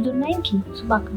Дурненький, собака.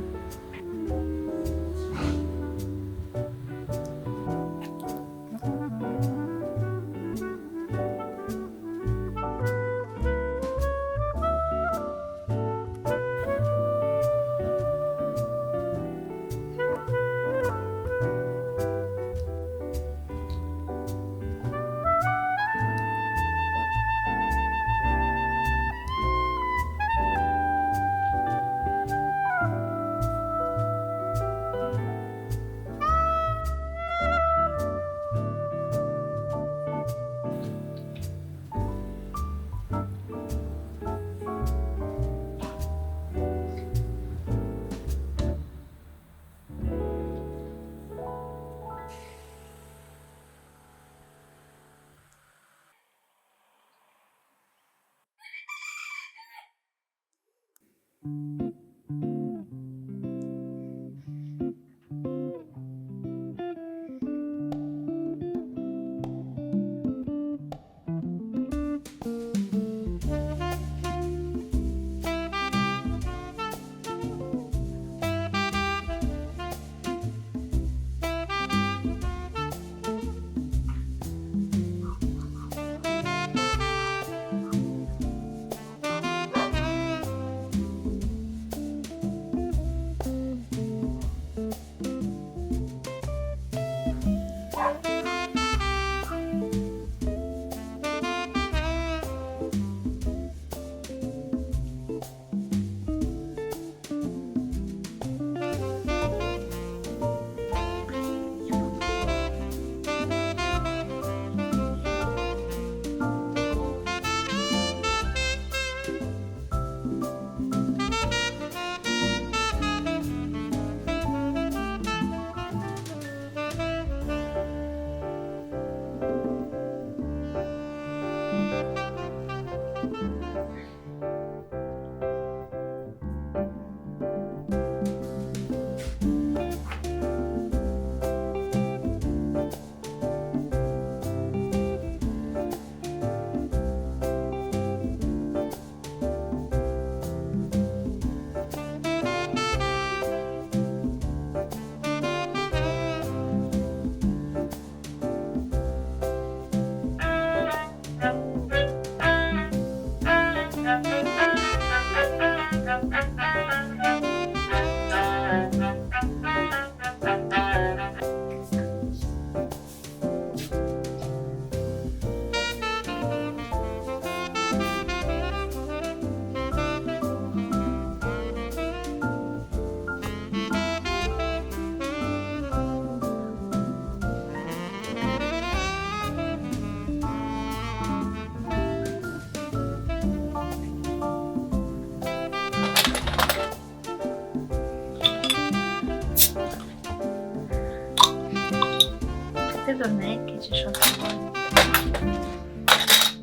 Ти дурненький чи що це?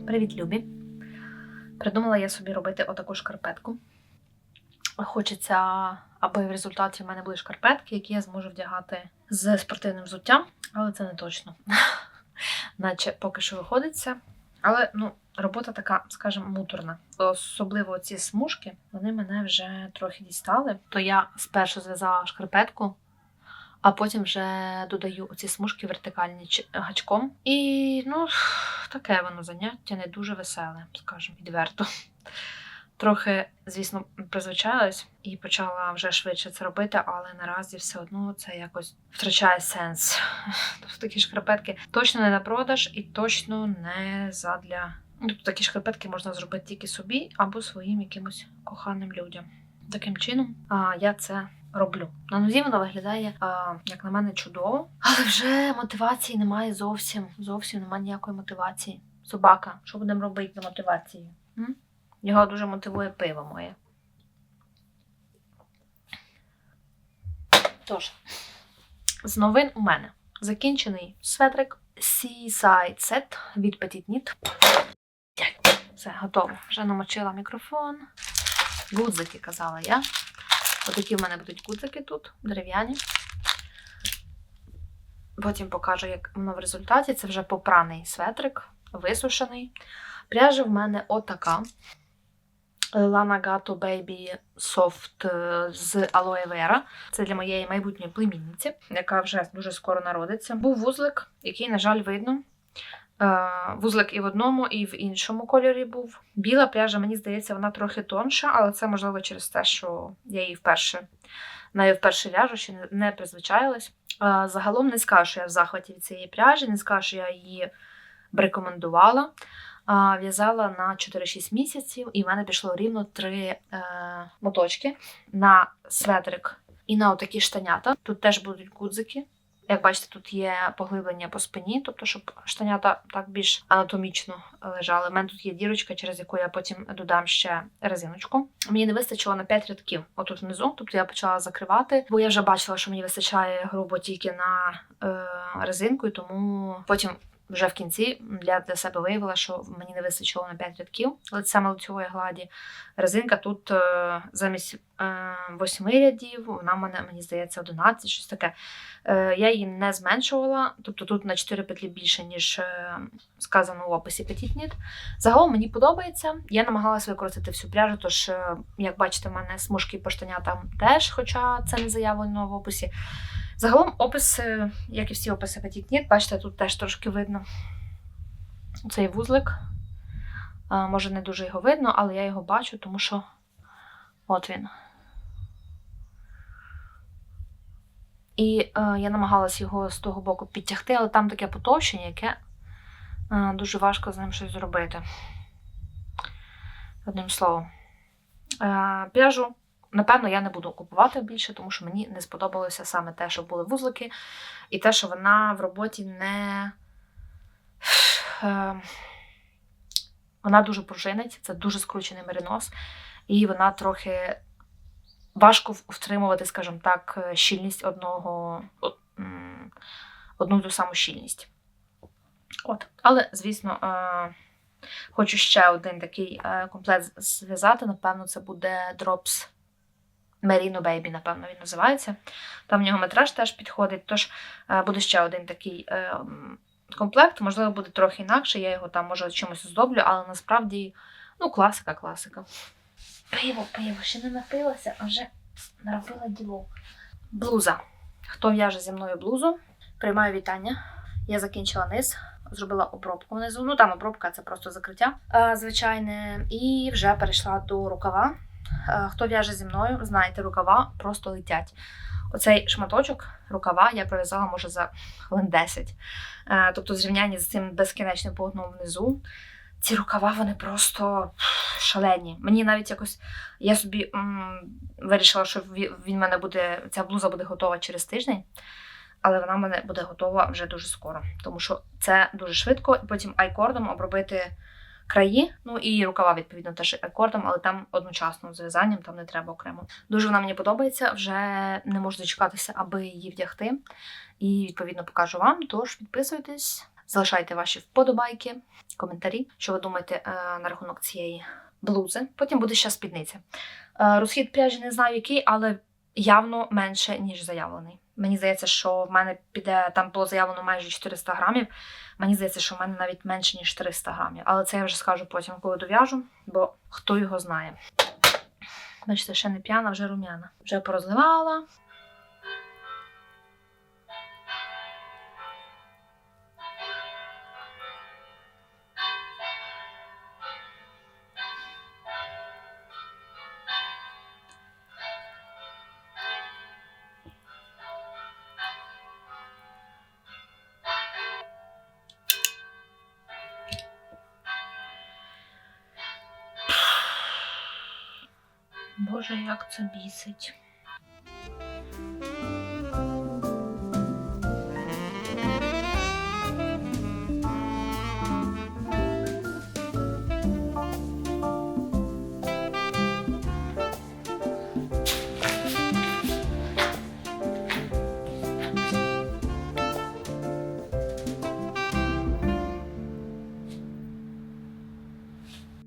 Привіт, Любі. Придумала я собі робити отаку шкарпетку. Хочеться, аби в результаті в мене були шкарпетки, які я зможу вдягати з спортивним взуттям, але це не точно. Наче поки що виходиться. Але ну, робота така, скажімо, муторна. Особливо ці смужки, вони мене вже трохи дістали. То я спершу зв'язала шкарпетку, а потім вже додаю оці смужки вертикальні гачком. І ну, таке воно заняття не дуже веселе, скажімо, відверто. Трохи, звісно, призвичайлась і почала вже швидше це робити, але наразі все одно це якось втрачає сенс. Тобто такі шкарпетки точно не на продаж і точно не задля. Ну, Тобто такі шкарпетки можна зробити тільки собі або своїм якимось коханим людям. Таким чином, я це роблю. На нозі воно виглядає, а, як на мене, чудово, але вже мотивації немає зовсім. Зовсім немає ніякої мотивації. Собака, що будемо робити на мотивації? М? Його дуже мотивує пиво моє. Тож, з новин у мене закінчений светрик Seaside Set від Petit Knit. Все, готово. Вже намочила мікрофон. Гудзики, казала я. Отакі в мене будуть гудзики тут, дерев'яні. Потім покажу, як воно в результаті. Це вже попраний светрик, висушений. Пряжа в мене отака. Lana Gato Baby Soft е, з Aloe Vera. Це для моєї майбутньої племінниці, яка вже дуже скоро народиться. Був вузлик, який, на жаль, видно. Е, Вузлик і в одному, і в іншому кольорі був. Біла пряжа, мені здається, вона трохи тонша, але це можливо через те, що я її вперше нею вперше ляжу, ще не- призвичаїлась. Е, Загалом не скажу, що я в захваті від цієї пряжі, не скажу, що я її б рекомендувала. В'язала на 4-6 місяців, і в мене пішло рівно 3 е, моточки на светрик і на отакі штанята. Тут теж будуть гудзики. Як бачите, тут є поглиблення по спині, тобто, щоб штанята так більш анатомічно лежали. У мене тут є дірочка, через яку я потім додам ще резиночку. Мені не вистачило на 5 рядків отут внизу, тобто я почала закривати, бо я вже бачила, що мені вистачає грубо тільки на е, резинку, і тому потім вже в кінці я для себе виявила, що мені не вистачило на 5 рядків саме лицьової гладі. Резинка тут е, замість е, 8 рядів, вона мене, мені здається, 11, щось таке. Е, я її не зменшувала, тобто тут на 4 петлі більше, ніж е, сказано в описі Knit. Загалом мені подобається. Я намагалася використати всю пряжу, тож, е, як бачите, в мене смужки по штанятам теж, хоча це не заявлено в описі. Загалом опис, як і всі описи Knit, бачите, тут теж трошки видно цей вузлик. Може, не дуже його видно, але я його бачу, тому що от він. І е, я намагалась його з того боку підтягти, але там таке потовщення, яке е, дуже важко з ним щось зробити. Одним словом. Е, пряжу, напевно, я не буду купувати більше, тому що мені не сподобалося саме те, що були вузлики, і те, що вона в роботі не. Е, вона дуже пружинить, це дуже скручений меринос, і вона трохи важко втримувати, скажімо так, е, щільність одного, одну ту саму щільність. От. Але, звісно, е, хочу ще один такий е, комплект зв'язати. Напевно, це буде Drops Merino Baby, напевно, він називається. Там в нього метраж теж підходить. Тож е, буде ще один такий е, комплект. Можливо, буде трохи інакше. Я його там може чимось оздоблю, але насправді, ну, класика, класика. Пиво, пиво, ще не напилася, а вже наробила діло. Блуза. Хто в'яже зі мною блузу, приймаю вітання. Я закінчила низ, зробила обробку внизу. Ну там обробка це просто закриття е, звичайне. І вже перейшла до рукава. Е, Хто в'яже зі мною, знаєте, рукава просто летять. Оцей шматочок рукава я пров'язала, може, за хвилин 10. Е, Тобто, в зрівнянні з цим безкінечним полотном внизу, ці рукава вони просто шалені. Мені навіть якось я собі м, вирішила, що він мене буде, ця блуза буде готова через тиждень, але вона в мене буде готова вже дуже скоро, тому що це дуже швидко, і потім айкордом обробити краї, ну і рукава, відповідно, теж айкордом, але там одночасно з в'язанням, там не треба окремо. Дуже вона мені подобається, вже не можу дочекатися, аби її вдягти. І відповідно покажу вам. Тож підписуйтесь, залишайте ваші вподобайки, коментарі, що ви думаєте е, на рахунок цієї блузи. Потім буде ще спідниця. Е, розхід пряжі не знаю який, але явно менше, ніж заявлений. Мені здається, що в мене піде, там було заявлено майже 400 грамів. Мені здається, що в мене навіть менше, ніж 300 грамів. Але це я вже скажу потім, коли дов'яжу, бо хто його знає. Бачите, ще не п'яна, вже рум'яна. Вже порозливала. Боже, як це бісить.